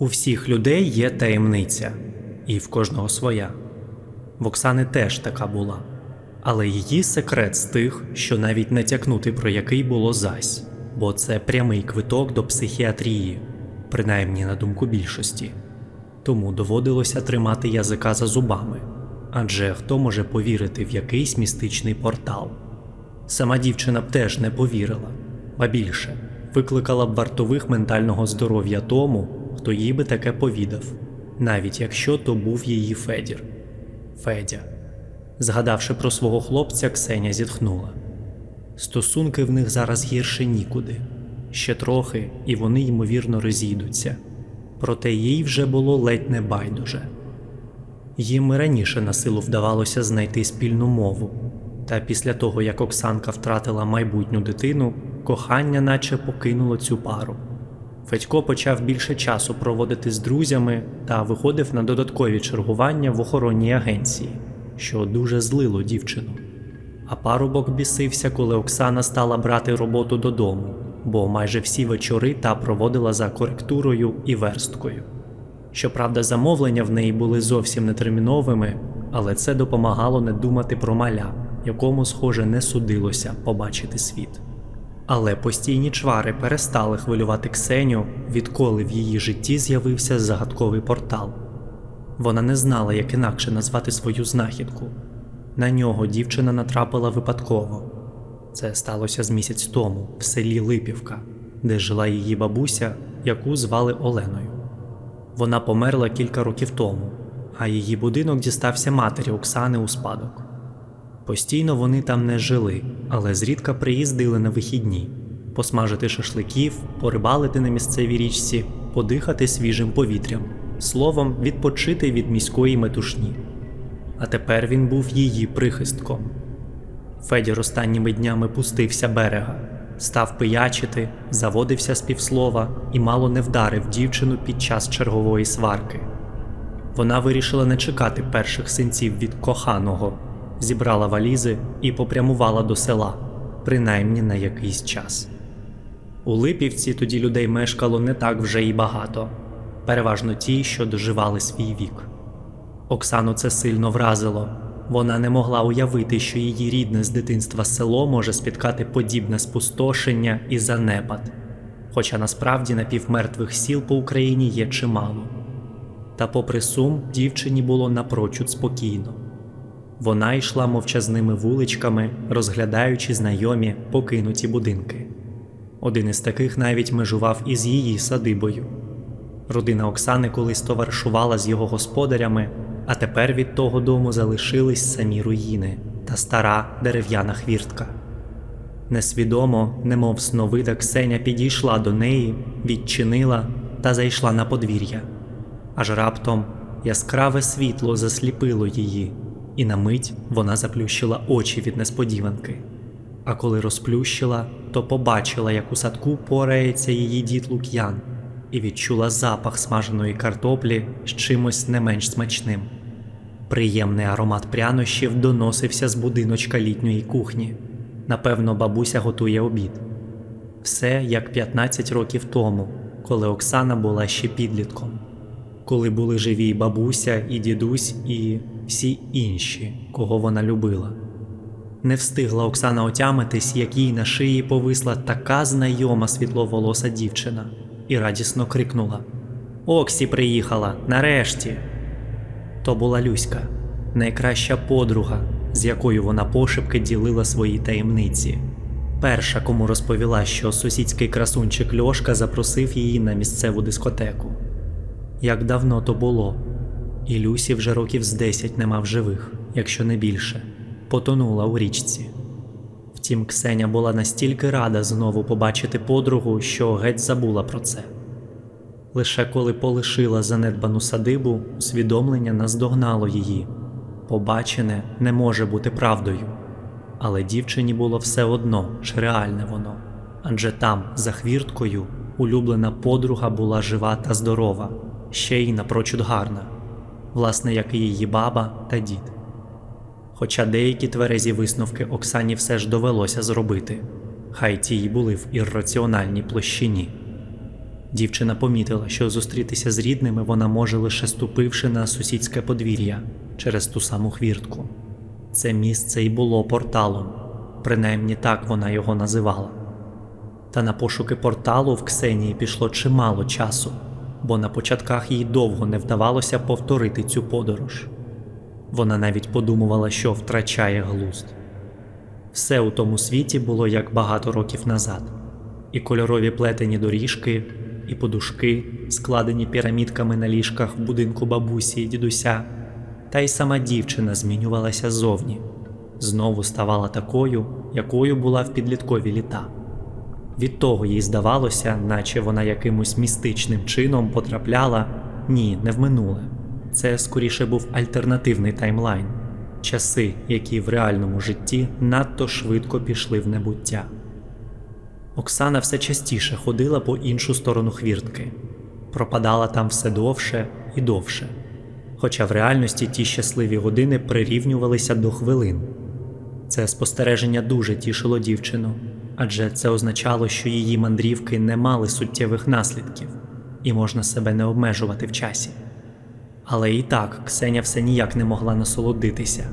У всіх людей є таємниця, і в кожного своя. В Оксани теж така була, але її секрет з тих, що навіть не тякнути про який було зась, бо це прямий квиток до психіатрії, принаймні на думку більшості. Тому доводилося тримати язика за зубами, адже хто може повірити в якийсь містичний портал. Сама дівчина б теж не повірила, ба більше викликала б вартових ментального здоров'я тому, хто їй би таке повідав, навіть якщо то був її Федір. Федя. Згадавши про свого хлопця, Ксеня зітхнула. Стосунки в них зараз гірше нікуди. Ще трохи, і вони ймовірно розійдуться. Проте їй вже було ледь не байдуже. Їм і раніше на силу вдавалося знайти спільну мову, та після того, як Оксанка втратила майбутню дитину, кохання наче покинуло цю пару. Федько почав більше часу проводити з друзями та виходив на додаткові чергування в охоронній агенції, що дуже злило дівчину. А парубок бісився, коли Оксана стала брати роботу додому, бо майже всі вечори та проводила за коректурою і версткою. Щоправда, замовлення в неї були зовсім нетерміновими, але це допомагало не думати про маля, якому, схоже, не судилося побачити світ. Але постійні чвари перестали хвилювати Ксеню, відколи в її житті з'явився загадковий портал. Вона не знала, як інакше назвати свою знахідку. На нього дівчина натрапила випадково. Це сталося з місяць тому в селі Липівка, де жила її бабуся, яку звали Оленою. Вона померла кілька років тому, а її будинок дістався матері Оксани у спадок. Постійно вони там не жили, але зрідка приїздили на вихідні посмажити шашликів, порибалити на місцевій річці, подихати свіжим повітрям, словом, відпочити від міської метушні. А тепер він був її прихистком. Федір останніми днями пустився берега, став пиячити, заводився з півслова і мало не вдарив дівчину під час чергової сварки. Вона вирішила не чекати перших синців від коханого, зібрала валізи і попрямувала до села, принаймні на якийсь час. У Липівці тоді людей мешкало не так вже й багато, переважно ті, що доживали свій вік. Оксану це сильно вразило. Вона не могла уявити, що її рідне з дитинства село може спіткати подібне спустошення і занепад, хоча насправді напівмертвих сіл по Україні є чимало. Та, попри сум, дівчині було напрочуд спокійно. Вона йшла мовчазними вуличками, розглядаючи знайомі покинуті будинки. Один із таких навіть межував із її садибою. Родина Оксани колись товаришувала з його господарями, а тепер від того дому залишились самі руїни та стара дерев'яна хвіртка. Несвідомо, немов сновида Ксеня підійшла до неї, відчинила та зайшла на подвір'я. Аж раптом яскраве світло засліпило її, і на мить вона заплющила очі від несподіванки. А коли розплющила, то побачила, як у садку порається її дід Лук'ян, і відчула запах смаженої картоплі з чимось не менш смачним. Приємний аромат прянощів доносився з будиночка літньої кухні. Напевно, бабуся готує обід. Все як 15 років тому, коли Оксана була ще підлітком, коли були живі бабуся, і дідусь, і всі інші, кого вона любила. Не встигла Оксана отямитись, як їй на шиї повисла така знайома світловолоса дівчина, і радісно крикнула: Оксі приїхала, нарешті. То була Люська, найкраща подруга, з якою вона пошепки ділила свої таємниці. Перша, кому розповіла, що сусідський красунчик Льошка запросив її на місцеву дискотеку. Як давно то було, і Люсі вже років з десять нема в живих, якщо не більше, потонула у річці. Втім, Ксеня була настільки рада знову побачити подругу, що геть забула про це. Лише коли полишила занедбану садибу, усвідомлення наздогнало її. Побачене не може бути правдою. Але дівчині було все одно, чи реальне воно. Адже там, за хвірткою, улюблена подруга була жива та здорова, ще й напрочуд гарна, власне, як і її баба та дід. Хоча деякі тверезі висновки Оксані все ж довелося зробити, хай ті й були в ірраціональній площині. Дівчина помітила, що зустрітися з рідними вона може лише ступивши на сусідське подвір'я через ту саму хвіртку. Це місце й було порталом, принаймні так вона його називала. Та на пошуки порталу в Ксенії пішло чимало часу, бо на початках їй довго не вдавалося повторити цю подорож. Вона навіть подумувала, що втрачає глузд. Все у тому світі було як багато років назад, і кольорові плетені доріжки, і подушки, складені пірамідками на ліжках в будинку бабусі і дідуся, та й сама дівчина змінювалася зовні, знову ставала такою, якою була в підліткові літа. Від того їй здавалося, наче вона якимось містичним чином потрапляла ні, не в минуле. Це скоріше був альтернативний таймлайн, часи, які в реальному житті надто швидко пішли в небуття. Оксана все частіше ходила по іншу сторону хвіртки, пропадала там все довше і довше. Хоча в реальності ті щасливі години прирівнювалися до хвилин. Це спостереження дуже тішило дівчину, адже це означало, що її мандрівки не мали суттєвих наслідків, і можна себе не обмежувати в часі. Але і так Ксеня все ніяк не могла насолодитися,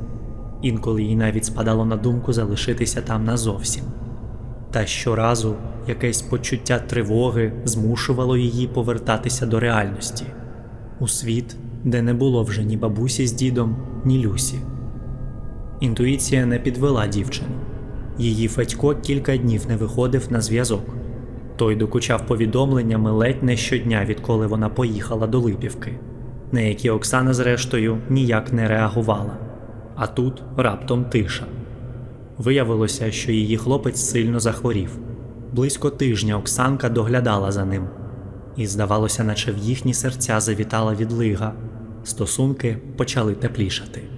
інколи їй навіть спадало на думку залишитися там назовсім. Та щоразу якесь почуття тривоги змушувало її повертатися до реальності у світ, де не було вже ні бабусі з дідом, ні Люсі. Інтуїція не підвела дівчину. Її Федько кілька днів не виходив на зв'язок. Той докучав повідомленнями ледь не щодня, відколи вона поїхала до Липівки, на які Оксана, зрештою, ніяк не реагувала. А тут раптом тиша. Виявилося, що її хлопець сильно захворів. Близько тижня Оксанка доглядала за ним, і здавалося, наче в їхні серця завітала відлига. Стосунки почали теплішати.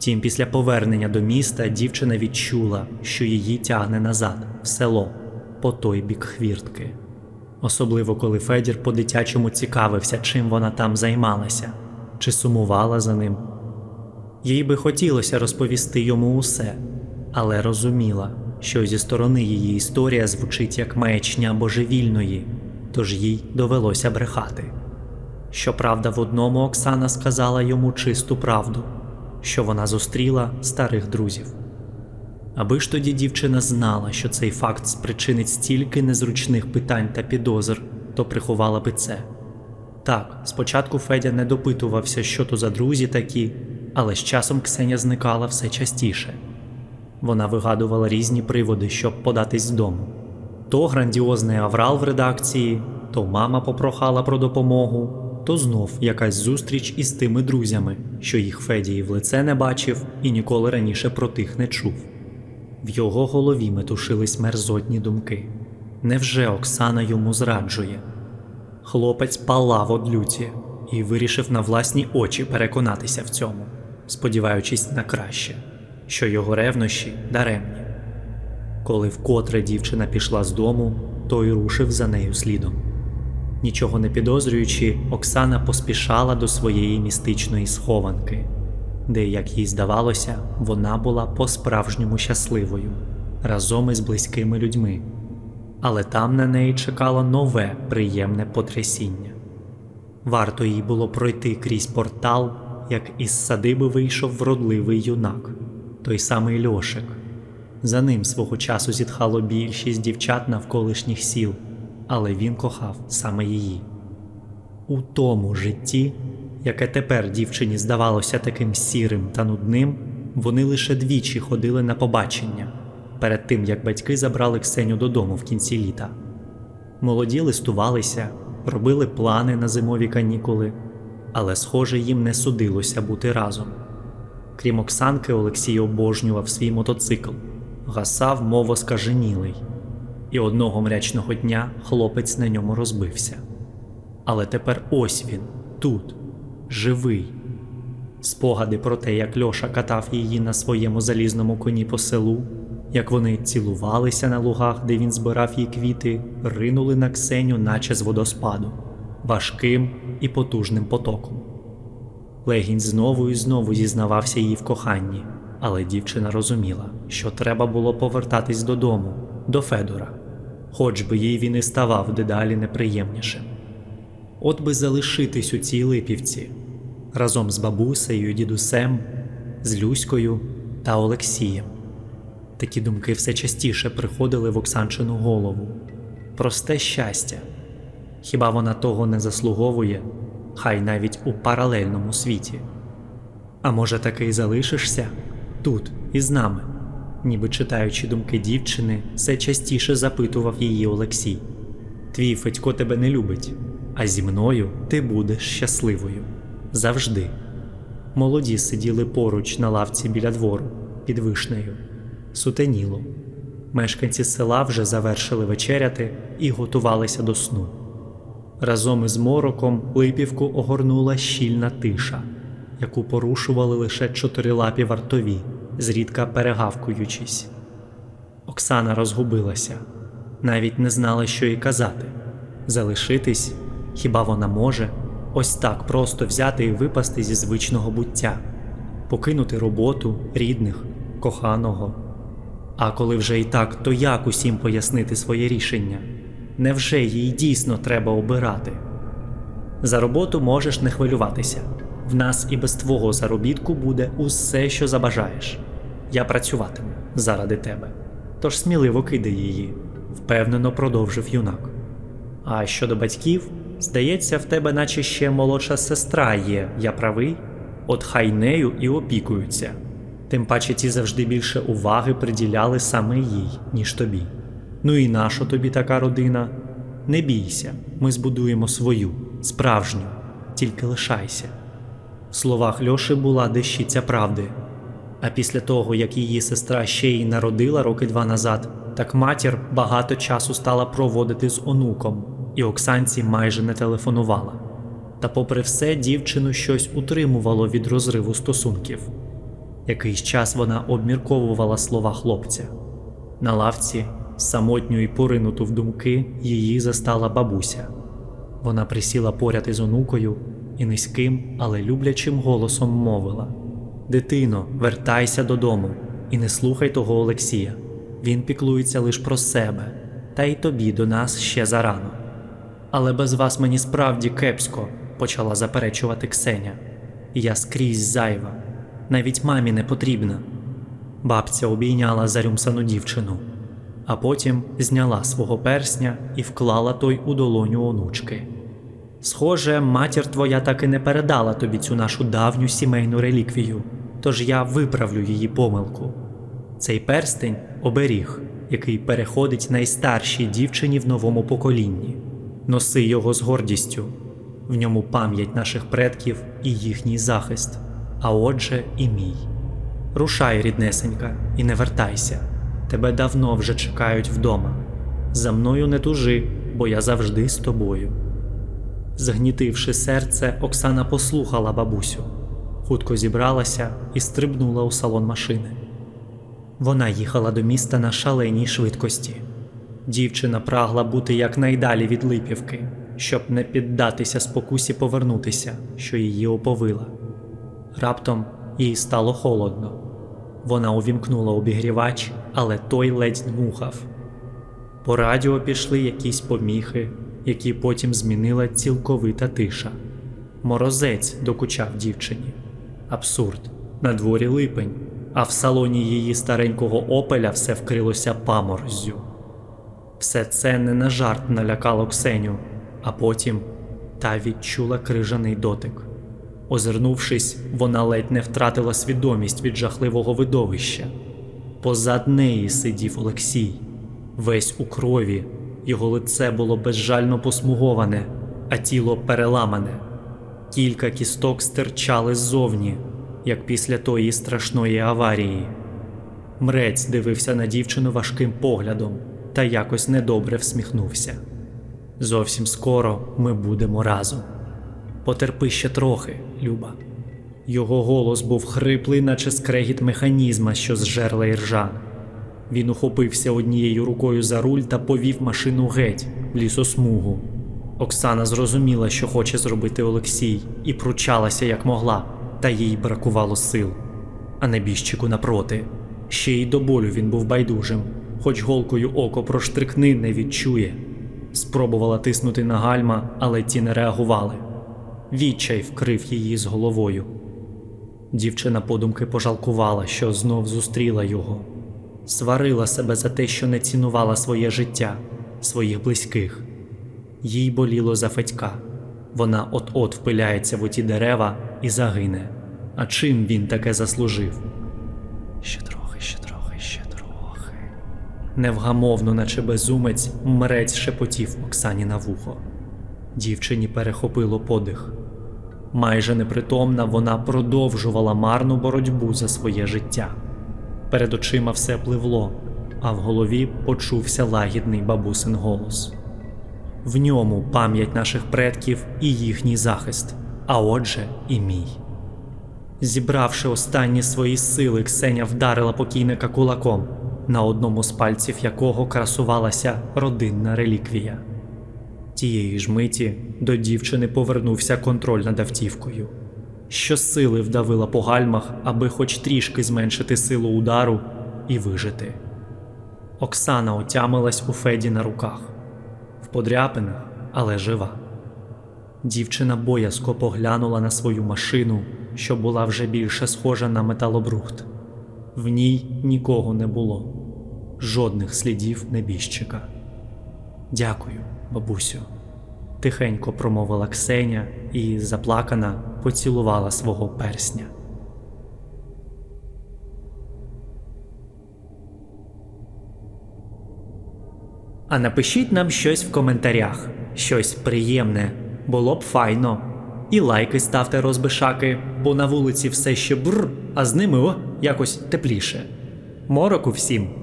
Втім, після повернення до міста дівчина відчула, що її тягне назад, в село, по той бік хвіртки. Особливо коли Федір по-дитячому цікавився, чим вона там займалася, чи сумувала за ним. Їй би хотілося розповісти йому усе, але розуміла, що зі сторони її історія звучить як маячня божевільної, тож їй довелося брехати. Щоправда, в одному Оксана сказала йому чисту правду, що вона зустріла старих друзів. Аби ж тоді дівчина знала, що цей факт спричинить стільки незручних питань та підозр, то приховала би це. Так, спочатку Федя не допитувався, що то за друзі такі, але з часом Ксеня зникала все частіше. Вона вигадувала різні приводи, щоб податись з дому. То грандіозний аврал в редакції, то мама попрохала про допомогу, то знов якась зустріч із тими друзями, що їх Федії в лице не бачив і ніколи раніше про тих не чув. В його голові метушились мерзотні думки. Невже Оксана йому зраджує? Хлопець палав од люті і вирішив на власні очі переконатися в цьому, сподіваючись на краще, що його ревнощі даремні. Коли вкотре дівчина пішла з дому, той рушив за нею слідом. Нічого не підозрюючи, Оксана поспішала до своєї містичної схованки, де, як їй здавалося, вона була по-справжньому щасливою разом із близькими людьми. Але там на неї чекало нове приємне потрясіння. Варто їй було пройти крізь портал, як із садиби вийшов вродливий юнак, той самий Льошик. За ним свого часу зітхало більшість дівчат навколишніх сіл, але він кохав саме її. У тому житті, яке тепер дівчині здавалося таким сірим та нудним, вони лише двічі ходили на побачення перед тим як батьки забрали Ксеню додому в кінці літа. Молоді листувалися, робили плани на зимові канікули, але, схоже, їм не судилося бути разом. Крім Оксанки, Олексій обожнював свій мотоцикл, гасав, мов оскаженілий, і одного мрячного дня хлопець на ньому розбився. Але тепер ось він, тут, живий. Спогади про те, як Льоша катав її на своєму залізному коні по селу, як вони цілувалися на лугах, де він збирав їй квіти, ринули на Ксеню, наче з водоспаду, важким і потужним потоком. Легінь знову і знову зізнавався їй в коханні, але дівчина розуміла, що треба було повертатись додому, до Федора. Хоч би їй він і ставав дедалі неприємнішим. От би залишитись у цій липівці разом з бабусею, дідусем, з Люською та Олексієм. Такі думки все частіше приходили в Оксанчину голову. Просте щастя. Хіба вона того не заслуговує, хай навіть у паралельному світі. А може, таки й залишишся тут із нами, ніби читаючи думки дівчини, все частіше запитував її Олексій. Твій Федько тебе не любить, а зі мною ти будеш щасливою. Завжди. Молоді сиділи поруч на лавці біля двору під вишнею. Сутеніло. Мешканці села вже завершили вечеряти і готувалися до сну. Разом із мороком Липівку огорнула щільна тиша, яку порушували лише чотирилапі вартові, зрідка перегавкуючись. Оксана розгубилася, навіть не знала, що їй казати. Залишитись, хіба вона може, ось так просто взяти і випасти зі звичного буття, покинути роботу, рідних, коханого. А коли вже і так, то як усім пояснити своє рішення? Невже їй дійсно треба обирати? За роботу можеш не хвилюватися. В нас і без твого заробітку буде усе, що забажаєш. Я працюватиму заради тебе. Тож сміливо кидай її, впевнено продовжив юнак. А щодо батьків, здається, в тебе наче ще молодша сестра є, я правий? От хай нею і опікуються. Тим паче ті завжди більше уваги приділяли саме їй, ніж тобі. Ну і нащо тобі така родина? Не бійся, ми збудуємо свою, справжню, тільки лишайся. В словах Льоші була дещиця правди. А після того, як її сестра ще й народила роки два назад, так матір багато часу стала проводити з онуком, і Оксанці майже не телефонувала. Та, попри все, дівчину щось утримувало від розриву стосунків. Якийсь час вона обмірковувала слова хлопця. На лавці, самотню й поринуту в думки, її застала бабуся. Вона присіла поряд із онукою і низьким, але люблячим голосом мовила: Дитино, вертайся додому і не слухай того Олексія. Він піклується лише про себе, та й тобі до нас ще зарано. Але без вас мені справді кепсько, почала заперечувати Ксеня. Я скрізь зайва, навіть мамі не потрібна. Бабця обійняла зарюмсану дівчину, а потім зняла свого персня і вклала той у долоню онучки. Схоже, матір твоя так і не передала тобі цю нашу давню сімейну реліквію, тож я виправлю її помилку. Цей перстень оберіг, який переходить найстаршій дівчині в новому поколінні. Носи його з гордістю, в ньому пам'ять наших предків і їхній захист, а отже, і мій. Рушай, ріднесенька, і не вертайся. Тебе давно вже чекають вдома. За мною не тужи, бо я завжди з тобою. Згнітивши серце, Оксана послухала бабусю, хутко зібралася і стрибнула у салон машини. Вона їхала до міста на шаленій швидкості. Дівчина прагла бути якнайдалі від Липівки, щоб не піддатися спокусі повернутися, що її оповила. Раптом їй стало холодно. Вона увімкнула обігрівач, але той ледь дмухав. По радіо пішли якісь поміхи, які потім змінила цілковита тиша. Морозець докучав дівчині. Абсурд. На дворі липень, а в салоні її старенького опеля все вкрилося памороззю. Все це не на жарт налякало Ксеню, а потім та відчула крижаний дотик. Озирнувшись, вона ледь не втратила свідомість від жахливого видовища. Позад неї сидів Олексій, весь у крові, його лице було безжально посмуговане, а тіло переламане. Кілька кісток стирчали ззовні, як після тої страшної аварії. Мрець дивився на дівчину важким поглядом та якось недобре всміхнувся. Зовсім скоро ми будемо разом. Потерпи ще трохи, Люба. Його голос був хриплий, наче скрегіт механізма, що зжерла іржа. Він ухопився однією рукою за руль та повів машину геть в лісосмугу. Оксана зрозуміла, що хоче зробити Олексій, і пручалася як могла, та їй бракувало сил. А небіжчику напроти. Ще й до болю він був байдужим, хоч голкою око проштрикни не відчує. Спробувала тиснути на гальма, але ті не реагували. Відчай вкрив її з головою. Дівчина подумки пожалкувала, що знов зустріла його, сварила себе за те, що не цінувала своє життя, своїх близьких. Їй боліло за Федька. Вона от-от впиляється в оті дерева і загине. А чим він таке заслужив? Ще трохи, ще трохи, ще трохи. Невгамовно, наче безумець, мрець шепотів Оксані на вухо. Дівчині перехопило подих. Майже непритомна, вона продовжувала марну боротьбу за своє життя. Перед очима все пливло, а в голові почувся лагідний бабусин голос. В ньому пам'ять наших предків і їхній захист, а отже, і мій. Зібравши останні свої сили, Ксеня вдарила покійника кулаком, на одному з пальців якого красувалася родинна реліквія. Тієї ж миті до дівчини повернувся контроль над автівкою. Щосили вдавила по гальмах, аби хоч трішки зменшити силу удару і вижити. Оксана отямилась у Феді на руках, в подряпинах, але жива. Дівчина боязко поглянула на свою машину, що була вже більше схожа на металобрухт. В ній нікого не було, жодних слідів небіжчика. Дякую, бабусю. Тихенько промовила Ксеня і, заплакана, поцілувала свого персня. А напишіть нам щось в коментарях, щось приємне, було б файно. І лайки ставте розбишаки, бо на вулиці все ще бр, а з ними о, якось тепліше. Мороку всім!